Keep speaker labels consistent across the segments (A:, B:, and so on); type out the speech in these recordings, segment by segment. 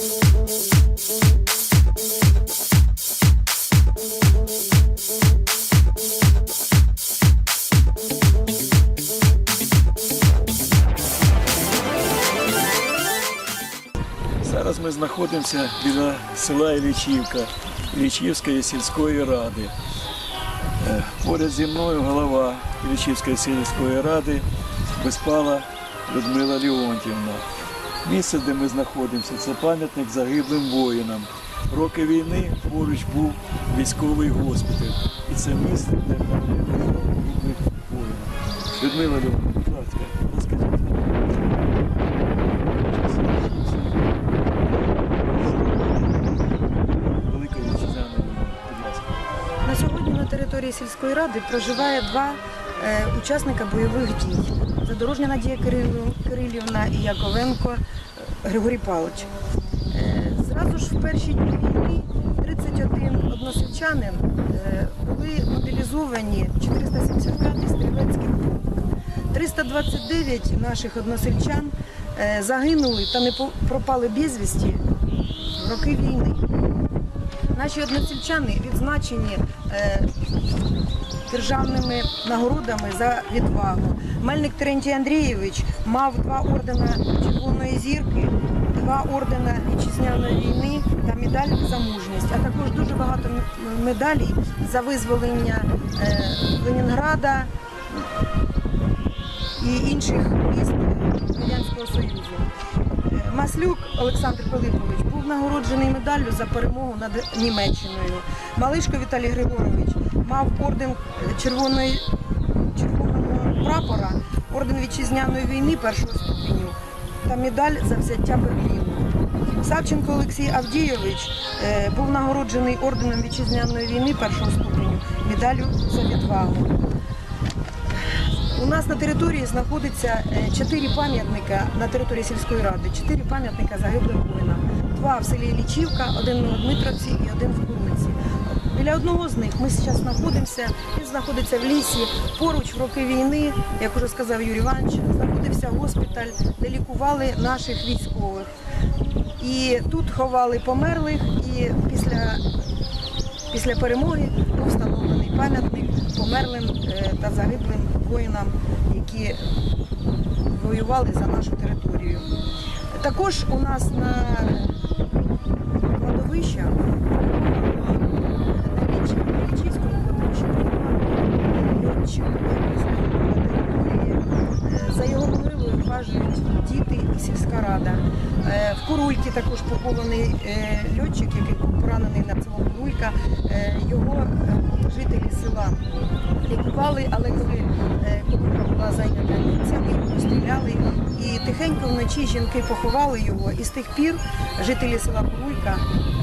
A: Зараз ми знаходимося біля села Іллічівка, Іллічівської сільської ради. Е, Поряд зі мною голова Іллічівської сільської ради Безпала Людмила Леонтівна. Місце, де ми знаходимося, це пам'ятник загиблим воїнам. Роки війни поруч був військовий госпіталь. І це місце, де пам'ятник загиблих воїнам. Людмила Леонтівна, будь ласка, розкажіть. Великої вітчизняної війни, будь ласка.
B: На сьогодні на території сільської ради проживає два учасника бойових дій. Задорожня Надія Кирилівна і Яковенко е, Григорій Павлович. Е, зразу ж в перші дні війни 31 односельчанин е, були мобілізовані 475 стрілецький полк. 329 наших односельчан е, загинули та не пропали безвісті в роки війни. Наші односельчани відзначені е, державними нагородами за відвагу. Мельник Терентій Андрійович мав два ордена Червоної зірки, два ордена вітчизняної війни та медаль за мужність, а також дуже багато медалей за визволення е, Ленінграда і інших міст Радянського Союзу. Маслюк Олександр Пилипович був нагороджений медаллю за перемогу над Німеччиною. Малишко Віталій Григорович мав орден червоної червоного прапора, орден вітчизняної війни першого ступеню та медаль за взяття Берліну. Савченко Олексій Авдійович е, був нагороджений орденом вітчизняної війни першого ступеню, медаллю за відвагу. У нас на території знаходиться е, чотири пам'ятника на території сільської ради, чотири пам'ятника загиблим воїнам. Два в селі Лічівка, один в Дмитровці і один в Куриці. Біля одного з них ми зараз знаходимося. Він знаходиться в лісі. Поруч в роки війни, як уже сказав Юрій Іванович, знаходився госпіталь, де лікували наших військових. І тут ховали померлих, і після Після перемоги був пам'ятник померлим е, та загиблим воїнам, які воювали за нашу територію. Також у нас на кладовища на Ліч- на Лічівському кладовищі льотчик, на території. Е, За його могилою вважають діти і сільська рада. Е, В Курульці також похований е, льотчик, який був поранений на село Курулька. Його жителі села лікували, але коли е, була зайнята німцями, його розстріляли. І тихенько вночі жінки поховали його. І з тих пір жителі села Курулька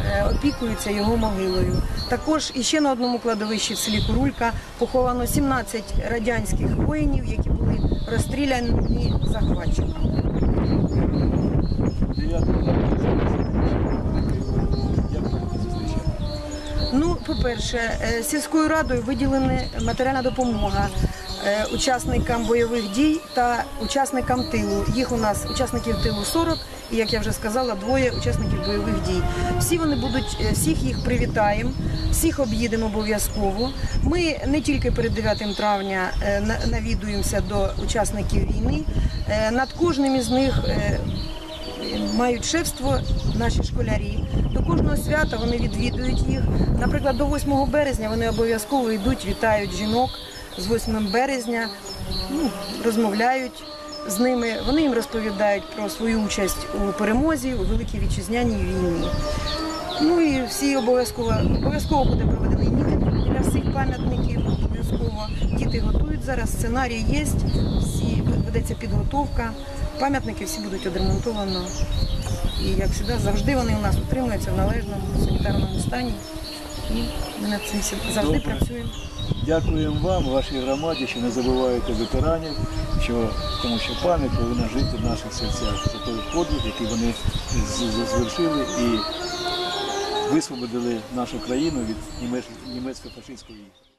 B: е, опікуються його могилою. Також іще на одному кладовищі в селі Курулька поховано 17 радянських воїнів, які були розстріляні захватчиками.
A: Дев'ятого
B: по-перше, е, сільською радою виділена матеріальна допомога е, учасникам бойових дій та учасникам тилу. Їх у нас учасників тилу 40, і як я вже сказала, двоє учасників бойових дій. Всі вони будуть, е, всіх їх привітаємо, всіх об'їдемо обов'язково. Ми не тільки перед 9 травня навідуємося до учасників війни. Над кожним із них мають шефство наші школярі. До кожного свята вони відвідують їх. Наприклад, до 8 березня вони обов'язково йдуть, вітають жінок з 8 березня, ну, розмовляють з ними. Вони їм розповідають про свою участь у перемозі у Великій Вітчизняній війні. Ну і всі обов'язково обов'язково буде проведений мітинг біля всіх пам'ятників. Обов'язково діти готують зараз. Сценарій є, всі ведеться підготовка. Пам'ятники всі будуть відремонтовано. І як завжди, завжди вони у нас утримуються в належному санітарному стані. І ми над цим завжди
A: Добре.
B: працюємо.
A: Дякуємо вам, вашій громаді, що не забуваєте ветеранів, що, тому що пам'ять повинна жити в наших серцях. Це той подвиг, який вони звершили і висвободили нашу країну від німець- німецько-фашистської.